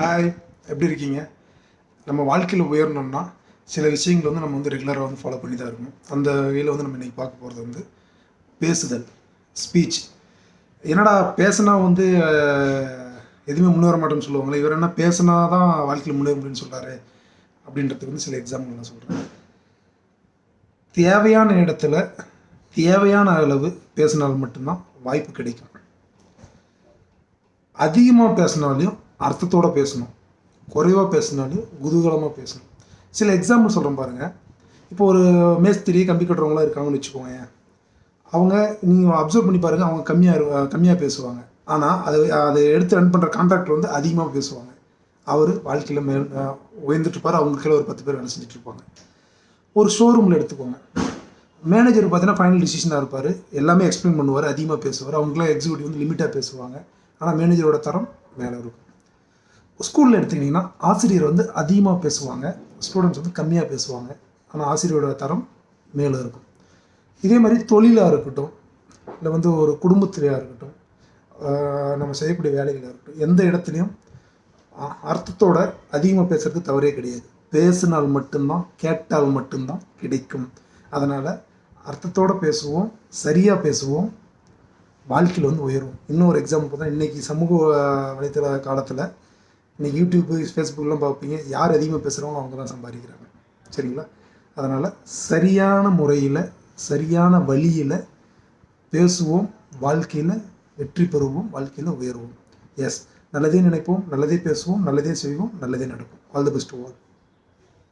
Hi எப்படி இருக்கீங்க? நம்ம வாழ்க்கையில் உயரணும்னா சில விஷயங்கள் வந்து நம்ம வந்து ரெகுலராக வந்து ஃபாலோ பண்ணி தான் இருக்கணும். அந்த வகையில் வந்து நம்ம இன்றைக்கி பார்க்க போகிறது வந்து பேசுதல் ஸ்பீச் என்னடா பேசினா வந்து எதுவுமே முன்னேற மாட்டேன்னு சொல்லுவாங்களே இவர் என்ன பேசினா தான் வாழ்க்கையில் முன்னேற முடியும்னு சொல்கிறாரு அப்படின்றதுக்கு வந்து சில எக்ஸாம்பிள் நான் சொல்கிறேன் தேவையான இடத்துல தேவையான அளவு பேசினால் மட்டும்தான் வாய்ப்பு கிடைக்கும். அதிகமாக பேசினாலையும் அர்த்தத்தோடு பேசணும். குறைவாக பேசினாலும் குதூகலமாக பேசணும். சில எக்ஸாம்பிள் சொல்கிறேன் பாருங்கள் இப்போ ஒரு மேஸ்திரி கம்பி கட்டுறவங்களாம் இருக்காங்கன்னு வச்சுக்கோங்க அவங்க நீங்கள் அப்சர்வ் பண்ணி பாருங்கள் அவங்க கம்மியாக கம்மியாக பேசுவாங்க. ஆனால் அது அதை எடுத்து ரன் பண்ணுற கான்ட்ராக்டர் வந்து அதிகமாக பேசுவாங்க. அவர் வாழ்க்கையில் மேல் உயர்ந்துட்டுருப்பார். அவங்க கீழே ஒரு பத்து பேர் வேலை செஞ்சிட்டுருப்பாங்க. ஒரு ஷோரூமில் எடுத்துக்கோங்க. மேனேஜர் பார்த்தீங்கன்னா ஃபைனல் டிசிஷனாக இருப்பார். எல்லாமே எக்ஸ்பிளைன் பண்ணுவார் அதிகமாக பேசுவார். அவங்களாம் எக்ஸிக்யூட்டிவ் வந்து லிமிட்டாக பேசுவாங்க. ஆனால் மேனேஜரோட தரம் மேலே இருக்கும். ஸ்கூலில் எடுத்துக்கிட்டிங்கன்னா ஆசிரியர் வந்து அதிகமாக பேசுவாங்க. ஸ்டூடெண்ட்ஸ் வந்து கம்மியாக பேசுவாங்க. ஆனால் ஆசிரியரோட தரம் மேலே இருக்கும். இதே மாதிரி தொழிலாக இருக்கட்டும் இல்லை வந்து ஒரு குடும்பத்திலையாக இருக்கட்டும் நம்ம செய்யக்கூடிய வேலைகளாக இருக்கட்டும் எந்த இடத்துலையும் அர்த்தத்தோட அதிகமாக பேசுறது தவறே கிடையாது. பேசினால் மட்டும்தான் கேட்டால் மட்டும்தான் கிடைக்கும். அதனால் அர்த்தத்தோட பேசுவோம் சரியாக பேசுவோம் வாழ்க்கையில் வந்து உயரும் இன்னொரு எக்ஸாம்பிள் பார்த்தா இன்றைக்கி சமூக வலைத்தள காலத்தில் இந்த யூடியூப்பு ஃபேஸ்புக்லாம் பார்ப்பீங்க. யார் அதிகமாக பேசுகிறாங்களோ அவங்க தான் சம்பாதிக்கிறாங்க. சரிங்களா? அதனால் சரியான முறையில் சரியான வழியில் பேசுவோம் வாழ்க்கையில் வெற்றி பெறுவோம் வாழ்க்கையில் உயருவோம். எஸ் நல்லதே நினைப்போம் நல்லதே பேசுவோம் நல்லதே செய்வோம் நல்லதே நடக்கும். All the best all